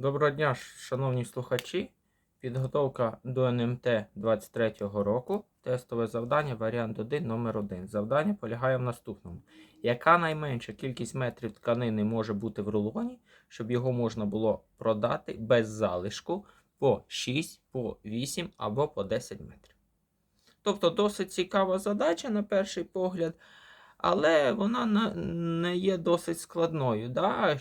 Доброго дня, шановні слухачі. Підготовка до НМТ 23-го року. Тестове завдання, варіант 1, номер 1. Завдання полягає в наступному. Яка найменша кількість метрів тканини може бути в рулоні, щоб його можна було продати без залишку по 6, по 8 або по 10 метрів. Тобто досить цікава задача на перший погляд, але вона не є досить складною. Да?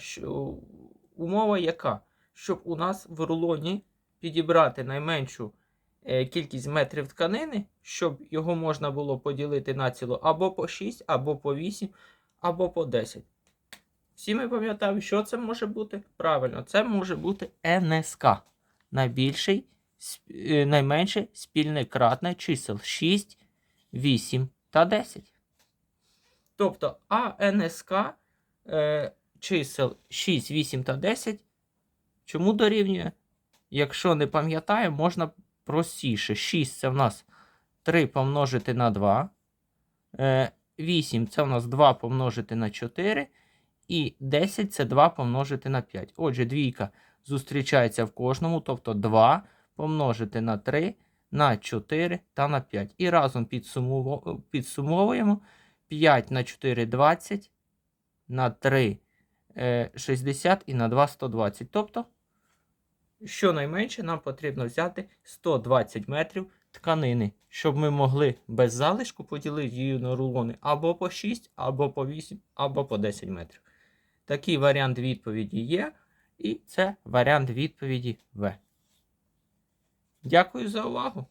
Умова яка? Щоб у нас в рулоні підібрати найменшу е, кількість метрів тканини, щоб його можна було поділити на ціло або по 6, або по 8, або по 10. Всі ми пам'ятаємо, що це може бути? Правильно, це може бути НСК. Найбільший, е, найменше спільне кратне чисел 6, 8 та 10. Тобто АНСК е, чисел 6, 8 та 10 чому дорівнює? Якщо не пам'ятаємо, можна простіше. 6 це в нас 3 помножити на 2. Е, 8 це в нас 2 помножити на 4. І 10 це 2 помножити на 5. Отже, двійка зустрічається в кожному, тобто 2 помножити на 3, на 4 та на 5. І разом підсумовуємо 5 на 4 20, на 3 е, 60 і на 2 120. Тобто, щонайменше нам потрібно взяти 120 метрів тканини, щоб ми могли без залишку поділити її на рулони або по 6, або по 8, або по 10 метрів. Такий варіант відповіді є, і це варіант відповіді В. Дякую за увагу!